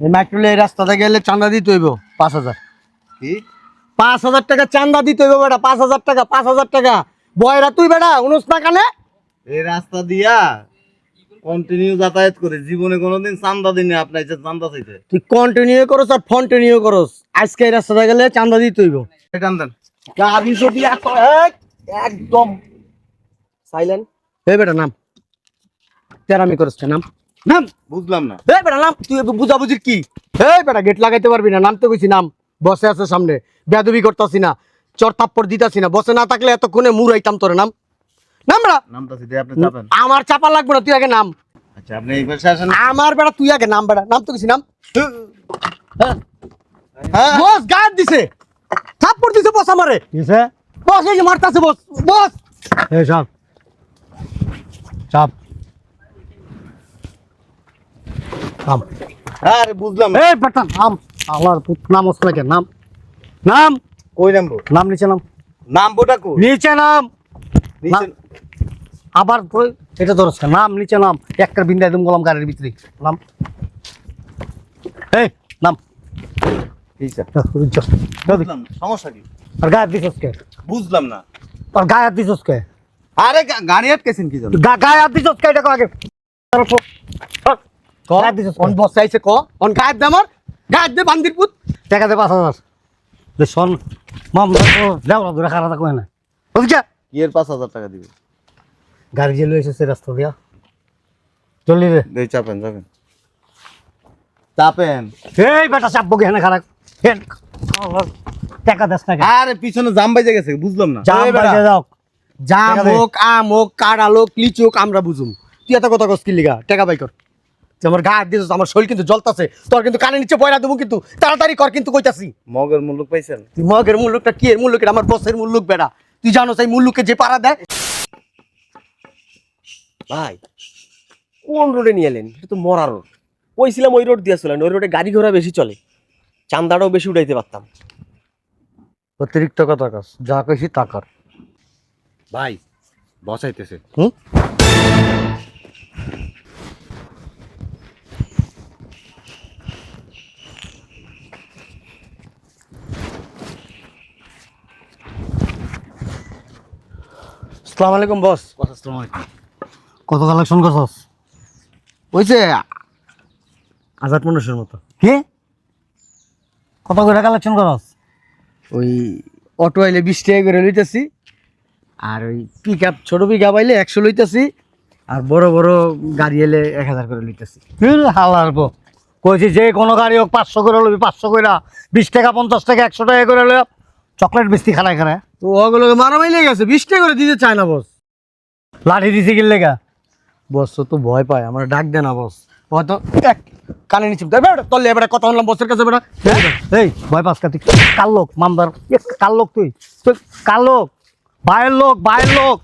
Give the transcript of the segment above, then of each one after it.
এই মাইক্রোলে এই রাস্তাতে গেলে চান্দা দিতে হইব পাঁচ হাজার। কি? পাঁচ হাজার টাকা চান্দা দিতে হইব বেটা পাঁচ হাজার টাকা পাঁচ হাজার টাকা। বয়রা তুই বেটা উনুস না কানে? এই রাস্তা দিয়া কন্টিনিউ যাতায়াত করে জীবনে কোনোদিন চান্দা দিনে আপনার যে চান্দা চাইতে। তুই কন্টিনিউ করস আর কন্টিনিউ করস। আজকে এই রাস্তাতে গেলে চান্দা দিতে হইব। টান দেন। গাড়ি যদি একদম। সাইলেন্ট এই বেটা নাম। তেরামি করস নাম? নাম? বুঝলাম না। এই বেটা নাম তুই বুঝাবুঝির কি? এই বেটা গেট লাগাইতে পারবি না নামতে কইছি নাম। বসে আছে সামনে বেদবি করতাছি না চর থাপ্পড় দিতাছি না বসে না থাকলে এতক্ষণে মুরাইতাম তোর নাম। নাম বেটা। নামটা সিধে আপনি চাপেন। আমার চাপা লাগবে না তুই আগে নাম। আচ্ছা আপনি এই পাশে আসেন। আমার বেটা তুই আগে নাম বেটা নাম তো কিছু নাম। হ্যাঁ। হ্যাঁ। বস গায়েব দিছে। থাপ্পড় দিছে বস আমারে। কিসে বস এই মারতাছে বস বস। এই চাপ। চাপ। নাম। আরে বুঝলাম। এই বেটা নাম। আমার পুত নাম ওসলাকে নাম। নাম। কই নামবো? নাম নিচে নাম। নামবোটা কই? নিচে নাম। আবার কই- এটা কেন? নাম নিচে নাম। একটা বিন্দা একদম গলাম গাড়ির ভিতরে। নাম। এই নাম। কি না, সমস্যা কি? আর গায়ে দিছস কে বুঝলাম না। আর গায়ে দিছস কে আরে গাড়ি আটকেছেন কি জন্য? গায়ে দিছস কে এটা কো আগে। গায়ে হাত দিছস অন বস আইছে ক? অন গায়েব দে আমার দে বান্দির পুত। টাকা দে পাঁচ হাজার। যে শোন মাম দেওয়া দূরে খারাপ থাকবে না। বুঝছা কি পাঁচ হাজার টাকা দিবে? গাড়ি যে লই এসেছে রাস্তা দিয়া। চললি রে। দেই চাপেন চাপেন। চাপেন। এই বেটা চাপবো কি হেনে খারাপ? হেন। টাকা দেস না আরে পিছনে জাম বাইজে গেছে বুঝলাম না। জাম এই যাও। জাম হোক আম হোক কাড়াল হোক লিচু হোক আমরা বুঝুম। তুই এত কথা কস কি লিগা? টাকা বাই কর। তুই আমার গায়ে দিছিস আমার শরীর কিন্তু জ্বলতাছে। তোর কিন্তু কানে নিচে বয়রা দেবো কিন্তু। তাড়াতাড়ি কর কিন্তু কইতাছি। মগের মূল্য পাইছেন? তুই মগের মূল্যটা কি এর মূল্য আমার বসের মূল্য বেড়া। তুই জানো সেই মূল্যকে যে পাড়া দেয়? ভাই কোন রোডে নিয়ে এলেন? এটা তো মরা রোড। কইছিলাম ওই রোড দিয়ে চলেন ওই রোডে গাড়ি ঘোড়া বেশি চলে। চান্দাটাও বেশি উঠাইতে পারতাম। অতিরিক্ত কথা কস যা কইছি তা কর। ভাই বসাইতেছে। হুম? সালাম আলাইকুম বস। কত কালেকশন করছস? ওইছে আজাদ মানুষের মতো। কি? কত করে কালেকশন করস ওই অটো আইলে বিশ টাকা করে লইতেছি আর ওই পিক আপ ছোটো পিক আপ আইলে একশো লইতেছি আর বড় বড় গাড়ি এলে এক হাজার করে লইতেছি। হালার পো কইছি যে কোনো গাড়ি হোক পাঁচশো করে লবি পাঁচশো করে বিশ টাকা পঞ্চাশ টাকা একশো টাকা করে লই চকলেট বেশি খারায় খারায় তো ওগুলোকে মারামারি লেগে গেছে বিশ টাকা করে দিতে চায় না বস। লাঠি দিছে কিনলে গা বস তো ভয় পায় আমার ডাক দে না বস। হয়তো এক কানে নিচে তোর এবারে কথা বললাম বসের কাছে বেটা। এই ভয় পাস কাতি কার লোক মামদার। কার লোক তুই? তুই কার লোক বাইরের লোক বাইরের লোক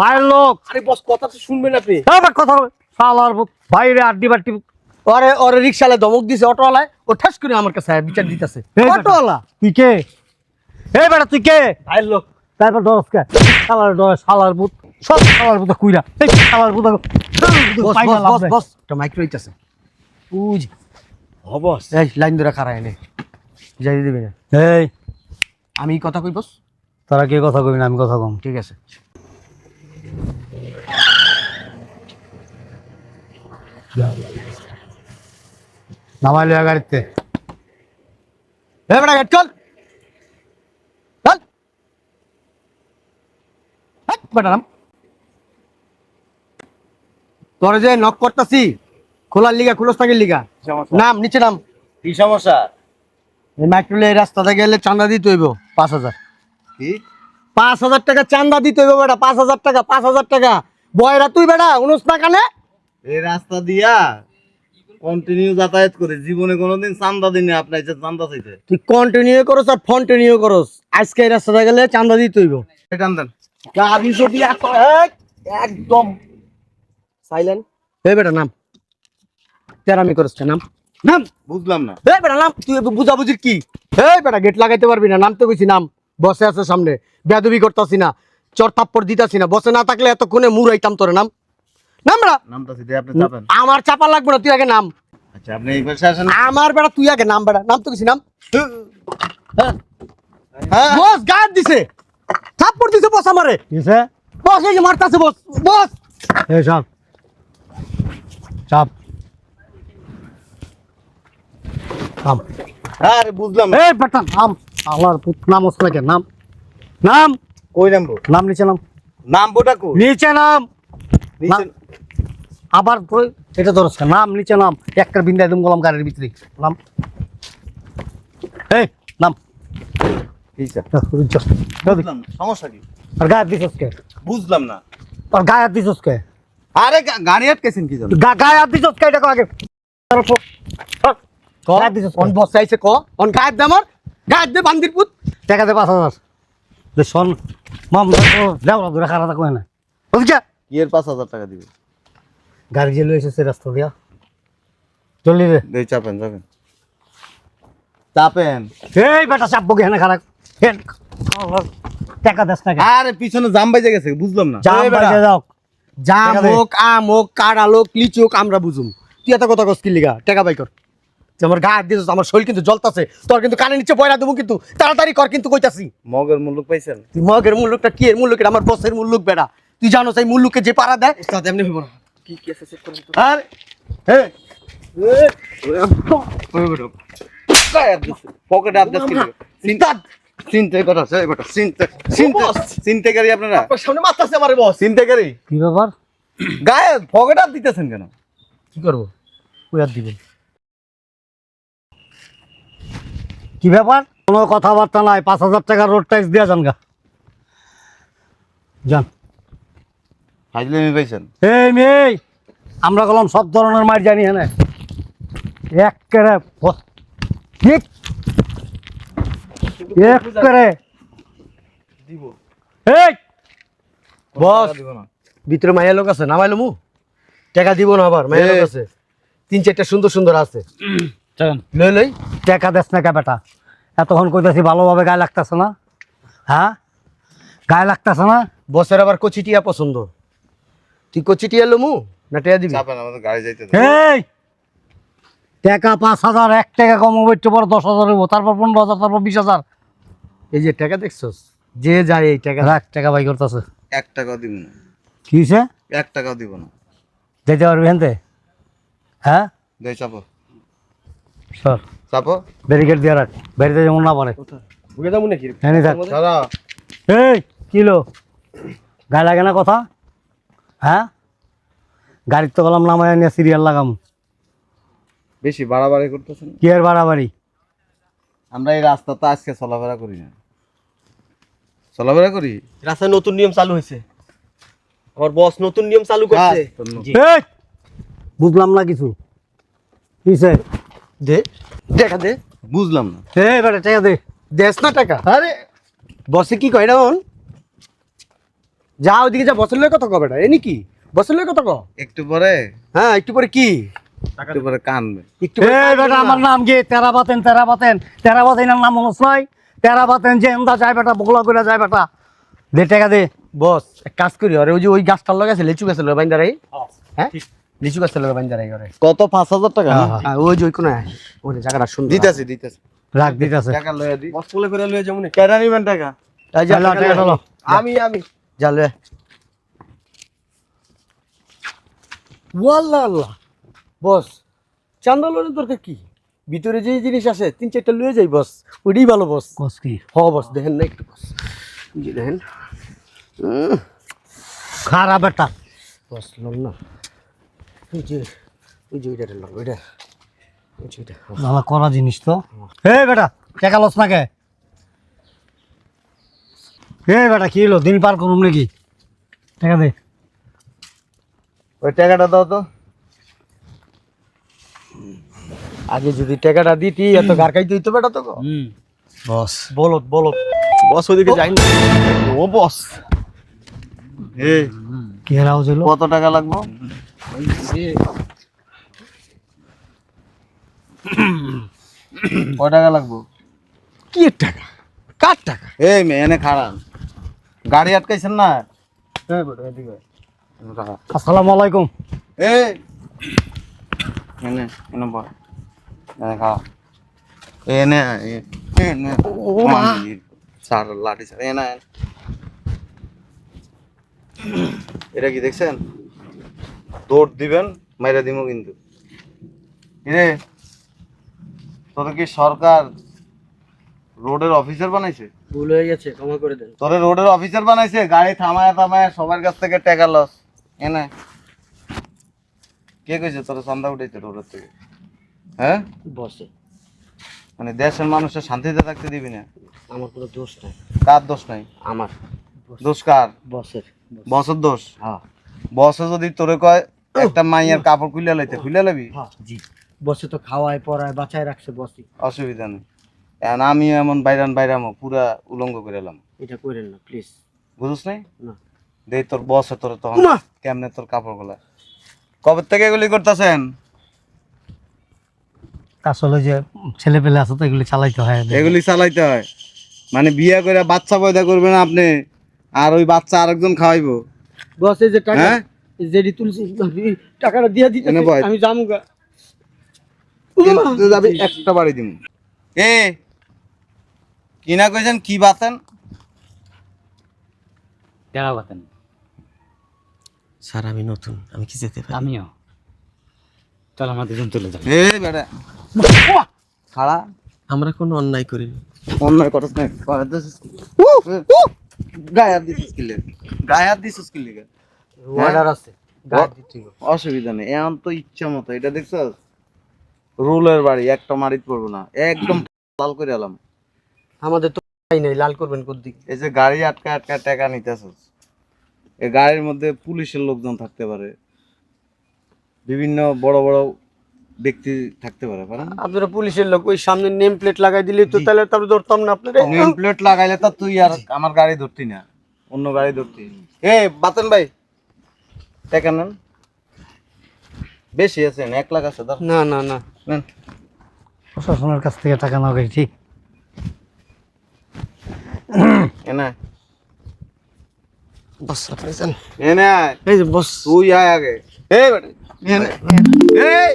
বাইরের লোক। আরে বস কথা তো শুনবেন আপনি। এই বেটা কথা বলে। শালার বাইরে আড্ডি বাড্ডি। ওরে ওরে রিক্সালে ধমক দিছে অটোওয়ালায়। ও ঠাস করে আমার কাছে বিচার দিতেছে। অটোওয়ালা? তুই কে? এই বেটা তুই কে? ভাইয়ের লোক। তারপর ডরস কে? শালার ডরস শালার বুত সব শালার বুত কুইরা। এই শালার বুত বস একটা মাইক্রো উজ হ বস। এই লাইন ধরে খারায় এনে যাই দিবি না। এই। আমি কথা কই বস? তোরা কে কথা কবি না আমি কথা কম। ঠিক আছে। নামাই লইয়া গাড়িতে। এ বেটা গেট কল চল হাট, তোর যে নক করতাছি খোলার লিগা লিগা। নাম নিচে নাম। কি সমস্যা? এই মাইক্রোলে রাস্তাতে গেলে চান্দা দিতে হইব পাঁচ হাজার। কি? পাঁচ হাজার টাকা চান্দা দিতে হইব বেটা পাঁচ হাজার টাকা পাঁচ হাজার টাকা। বয়রা তুই বেটা না কানে? এই রাস্তা দিয়া কন্টিনিউ যাতায়াত করে জীবনে কোনোদিন চান্দা দিনে আপনার যে চান্দা চাইতে। তুই কন্টিনিউ করস আর কন্টিনিউ করস। আজকে এই রাস্তাতে গেলে চান্দা দিতে হইব। টান দেন। গাড়ি যদি একদম। সাইলেন্ট। এই বেটা নাম। তেরামি নাম। নাম। বুঝলাম না। এই বেটা নাম। তুই বুঝাবুঝির কি? এই বেটা গেট লাগাইতে পারবি না। নামতে কইছি নাম। বসে আছে সামনে। বেদবি করতাছি না। চর থাপ্পড় দিতাছি না। বসে না থাকলে এতক্ষণে মুরাইতাম তোর নাম। নাম বেটা। নামটা সিধে আপনি চাপেন। আমার চাপা লাগবে না তুই আগে নাম। আচ্ছা আপনি এই পাশে আসেন। আমার বেটা তুই আগে নাম বেটা। নাম তো কিছু নাম। হ্যাঁ। বস দিছে। থাপ্পড় দিছে বস আমারে। কিসে বস এই যে মারতাছে বস বস। এই সব চাপ। নাম আরে বুঝলাম এই বেটা নাম আল্লাহর পুত নাম ওসলে কে? নাম। নাম। কই নামবো নাম নিচে নাম। নামবোটা কই? নিচে নাম। নিচে- আবার তুই এটা ধরছ নাম নিচে নাম। একটা বিন্দা একদম গলাম গাড়ির ভিতরে। নাম। এই নাম। ঠিক আছে বুঝলাম না, সমস্যা কি? আর গায়ে দিছস কে? বুঝলাম না। আর গায়ে দিছস কে? আরে গা- গাড়ি আটকেছেন কি জন্য? গা- গায়ে দিছস কে? এটা কো আগে। গায়ে দিছস অন বস চাইছে ক? অন দে আমার? গায়েব দে বান্দির পুত। টাকা দে পাঁচ হাজার দে শোন মাম লেওয়া ধরে খারাপ না বুঝছা পাঁচ হাজার টাকা দিবে? গাড়ি যে এসেছে রাস্তা দিয়া। চলি রে দেই চাপেন চাপেন। চাপেন। এই বেটা চাপবো কি হেনে খারাপ টাকা দেস না আরে পিছনে জাম বাইজে গেছে বুঝলাম না জাম এই যাও জাম হোক আম হোক কাড়া হোক লিচু হোক আমরা বুঝুম তুই এত কথা কস কি টাকা বাই কর তুই আমার গায়ে দিছিস আমার শরীর কিন্তু জ্বলতাছে তোর কিন্তু কানে নিচে বয়রা দেবো কিন্তু তাড়াতাড়ি কর কিন্তু কইতাছি মগের মুল্লুক পাইছেন তুই মগের মুল্লুকটা কি এর মুল্লুক আমার বসের মুল্লুক বেড়া তুই জানো সেই মুল্লুকে যে পাড়া দেয় উস্তাদ এমনি হইব না কি কি আছে চেক করেন তো আরে পকেটে হাত দিচ্ছি চিন্তা চিন্তা কথা আছে বেটা চিন্তা চিন্তা চিন্তাকারী আপনারা? সামনে মারতাছে আমারে বস। চিন্তাকারী কি ব্যাপার? গায়ে দিতেছেন কেন? কি করব? কি ব্যাপার? কোনো কথাবার্তা নাই পাঁচ হাজার টাকা রোড ট্যাক্স দিয়া যান গা। যান। হাজলেমি পাইছেন? এই মেয়ে আমরা গেলাম সব ধরনের মার জানি হ্যাঁ এক করে ব- এক এক করে দিব। এই! বস। ভিতরে মায়া লোক আছে নামাইলো মু। টাকা দিব না আবার মায়া লোক আছে। তিন চারটা সুন্দর সুন্দর আছে। লই লই। টাকা দেস না কে বেটা? এতক্ষণ কইতাছি ভালোভাবে গায়ে লাগতেছে না? হ্যাঁ? গায়ে লাগতেছে না? বসের আবার কচিটিয়া পছন্দ। তুই কচিটিয়া লমু না টিয়া দিবি। এই! টাকা পাঁচ হাজার এক টাকা কম হবে একটু পর দশ হাজার হইব তারপর পনেরো হাজার তারপর বিশ হাজার। এই যে টাকা দেখছস? যে যায় এই টাকা রাখ টাকা বাই করতেছে। এক টাকাও দিব না। কি হয়েছে এক টাকাও দিব না। যেতে পারবি হেনতে? হ্যাঁ? দেই চাপো। সর চাপো। ব্যারিকেড দিয়ে রাখ। বাড়িতে যেমন না পারে। বুঝে যাব নাকি? হ্যাঁ থাক। দাদা। এই কিলো গায়ে লাগে না কথা? হ্যাঁ? গাড়ির তো গেলাম নামায় নিয়ে সিরিয়াল লাগাম। বেশি বাড়াবাড়ি করতেছেন কি আর বাড়াবাড়ি? আমরা এই রাস্তা তো আজকে চলাফেরা করি না। চলাফেরা করি? রাস্তায় নতুন নিয়ম চালু হয়েছে। আমার বস নতুন নিয়ম চালু করছে। বুঝলাম না কিছু। কিসে দে টাকা দে। বুঝলাম না। এই বেটা টাকা দে। দেশ না টাকা। আরে বসে কি কয় এখন যা ওইদিকে যা লয় কত কবে এটা এনি কি? কত ক একটু পরে? হ্যাঁ একটু পরে কি? একটু পরে কানবে। একটু পরে আমার নাম কি? তেরা বাতেন তেরা বাতেন তেরা বাতেনের নাম মনে নয় তেরা বাতেন যে এন্দা যায় বেটা বগলা করে যায় বেটা। দে টাকা দে। বস এক কাজ করি আরে ওই যে ওই গাছটার লগে আছে লিচু গাছের লগে বাইন্দা হ্যাঁ? লিচু গাছের লগে করে কত পাঁচ হাজার টাকা? হ্যাঁ, হ্যাঁ। হ্যাঁ, ওই যে ওই কোন ওই জায়গাটা সুন্দর। দিতেছি দিতেছি। রাখ দিতেছে। টাকা লয়ে দি। বস কোলে করে লয়ে যাব কেডা নিবেন টাকা? আমি আমি। যা লয়ে। ওয়াল্লাহ আল্লাহ বস চান্দা লোনের দরকার কি? ভিতরে যে জিনিস আছে তিন চারটা লুয়ে যাই বস। ওইটাই ভালো বস। কস কি? হ বস দেখেন না একটু বস। যে দেখেন। খারাপ বেটা বস লোন না। ওই যে ওই যে ওইটা। লোন ওইটা। ভালো করা জিনিস তো। এই বেটা টাকা লস না কে এই বেটা কি হলো? দিন পার করুম নাকি? টাকা দে। ওই টাকাটা দাও তো। আগে যদি টাকাটা দিতি এত গার খাইতে হইতো বেটা তো বস। বলত বলত। বস ওইদিকে যাই না ও বস। এই কি হারাও ছিল কত টাকা লাগবে? কয় টাকা লাগবে? কি টাকা? কার টাকা? এই মেয়ে এনে খারাপ গাড়ি আটকাইছেন না? হ্যাঁ আসসালামু আলাইকুম। এই এনে এনে বল এনে খাও এনে এ- এনে ও মা। স্যার লাঠি স্যার এনে এটা কি দেখছেন দৌড় দিবেন মাইরা দিব কিন্তু রে কি সরকার রোডের অফিসার বানাইছে? ভুল হয়ে গেছে ক্ষমা করে দেন। তোরে রোডের অফিসার বানাইছে গাড়ি থামায় থামায় সবার কাছ থেকে টাকা লস। এনে। কে কইছে তোর চান্দা উঠাইছে রোডের থেকে? হ্যাঁ? বসে। মানে দেশের মানুষের শান্তিতে থাকতে দিবি না? আমার কোনো দোষ নাই। কার দোষ নাই? আমার। দোষ কার? বসের। বসের দোষ? হ্যাঁ। বসে যদি তোরে কয় একটা মাইয়ের কাপড় খুলে লাইতে খুলে লাবি হ্যাঁ জি। বসে তো খাওয়ায় পড়ায় বাঁচায় রাখছে বসি। অসুবিধা নেই। এখন আমি এমন বাইরান বাইরামো পুরা উলঙ্গ করে এলাম। এটা করেন না প্লিজ। বুঝছ নাই? না। দে তোর বসে তোর তখন! কেমনে তোর কাপড়গুলা কবে থেকে এগুলি করতেছেন? আসলে যে ছেলে পেলে আছে তো এগুলি চালাইতে হয় এগুলি চালাইতে হয়। মানে বিয়ে করে বাচ্চা পয়দা করবেন আপনি আর ওই বাচ্চা আরেকজন খাওয়াইবো। বসে যে টাকা হ্যাঁ? যেটি তুলছি টাকাটা দিয়ে দিতে আমি যাব গা। তুই যাবি একটা বাড়ি দিম। এ কি না কইছেন কি বাতেন? টাকা পাতেন স্যার আমি নতুন আমি কি যেতে পারি? আমিও। চল আমার দুজন তুলে যান এ বেটা। খাড়া। আমরা কোনো অন্যায় করিনি অন্যায় করছ না। করে দিছিস গায়ে হাত দিছিস কি লেগে গায়ে দিছিস কি লেগে অর্ডার আছে। অসুবিধা নেই। এখন তো ইচ্ছা মতো। এটা দেখছস? রুলের বাড়ি। একটা মারিত পড়ব না। একদম লাল করে এলাম। আমাদের তো তাই নাই। লাল করবেন কোদ্দিক এই যে গাড়ি আটকা আটকা টাকা নিতেছস। এই গাড়ির মধ্যে পুলিশের লোকজন থাকতে পারে। বিভিন্ন বড় বড় ব্যক্তি থাকতে পারে পারে আপনারা পুলিশের লোক ওই সামনে নেম প্লেট লাগাই দিলে তো তাহলে তারপরে ধরতাম না আপনারা। নেম প্লেট লাগাইলে তো তুই আর আমার গাড়ি ধরতি না অন্য গাড়ি ধরতি। এ বাতেন ভাই টাকা নেন। বেশি আছে এক লাখ আছে না না না। নেন। প্রশাসনের কাছ থেকে টাকা গেছে ঠিক? এনে বস আপনি যান। এনে এই যে বস। তুই আয় আগে। এই বেটা। এনে এই!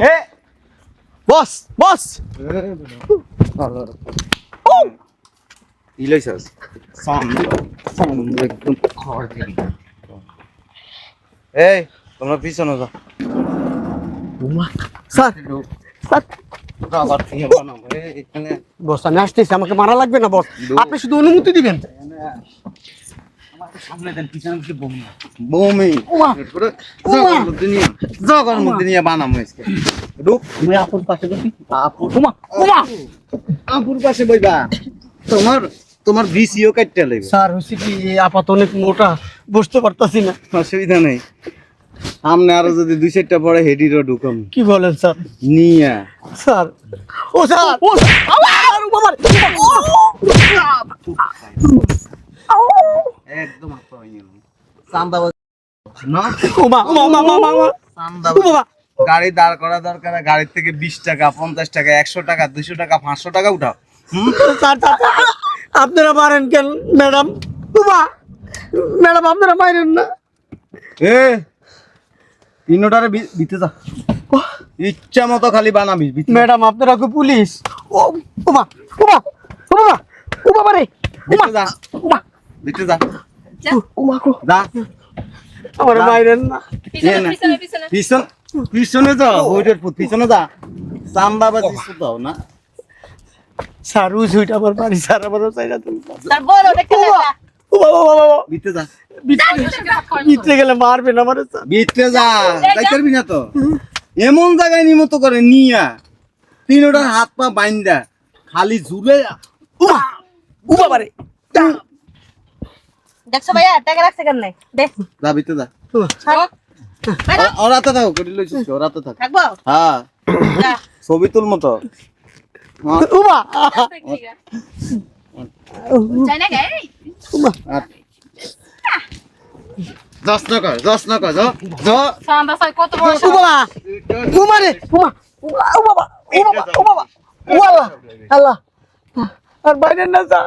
নে। বস বস। ইলাইছাস সাউন্ড সাউন্ড একদম খড় দিবি এই তোমরা পিছনে যাও। Sir sir. বস আমি আসতেছি আমাকে মারা লাগবে না বস। আপনি শুধু অনুমতি দিবেন। সামনে দেন পিছনে কিছু বমি বৌমি? জগর মধ্যে নিয়ে জগর মধ্যে নিয়ে বানাবো আজকে। ঢুক তুমি আপুর পাশে বসি। আপুর আপুর পাশে বইবা। তোমার তোমার ভিসিও কাটতে লাগবে। স্যার হচ্ছে কি আপাত অনেক মোটা বসতে পারতাছি না। অসুবিধা নেই। সামনে আরও যদি দুই চারটা পরে হেডিরও ঢুকাম। কি বলেন স্যার? নিয়া। স্যার। ও স্যার! ও স্যার! ও বাবা একদম হাত পা ভেঙে গেল। চান্দাবাজ না ও মা ও মা মা মা মা মা চান্দাবাজ। ও বাবা গাড়ি দাঁড় করা দরকার গাড়ির থেকে বিশ টাকা পঞ্চাশ টাকা একশো টাকা দুইশো টাকা পাঁচশো টাকা উঠাও আপনারা মারেন কেন ম্যাডাম উমা ম্যাডাম আপনারা মারেন না এ তিনোটারে ভিতে যা ইচ্ছা মতো খালি বানাবি। ম্যাডাম আপনারা কি পুলিশ ও বাবা ও বাবা রে ভিতরে যা উমা ভিতরে যা। যা। আমার মারেন না। পিছন পিছনে যা ওইটার পিছনে যা। দাও না। স্যার উজ উইটা আমার বাড়ি স্যার আমারও চাইরা তুমি বড় ও বাবা বাবা ভিতরে যা। ভিতরে গেলে মারবেন আমার ভিতরে যা যাই পারবি না তো। এমন জায়গায় নিমতো করে নিয়া তিনোটার হাত পা বাইন্দা খালি ঝুলে উমা ও বাবা রে দেখছ ভাইয়া? টাকা রাখছে কেন নাই দে যা ভিতরে যা ছাড়ো ও- ওরা তো থাকো করি লইছিস ওরা তো থাক থাকব? হ্যাঁ। ছবি তুল মতো। উমা। যাই না গে দশ না দশ না কর জ সান্দা সাই কত বড় ও বাবা উমা রে। উমা। উমা, ও বাবা ও বাবা ও বাবা ও আল্লাহ। আল্লাহ আর বাইরেন না স্যার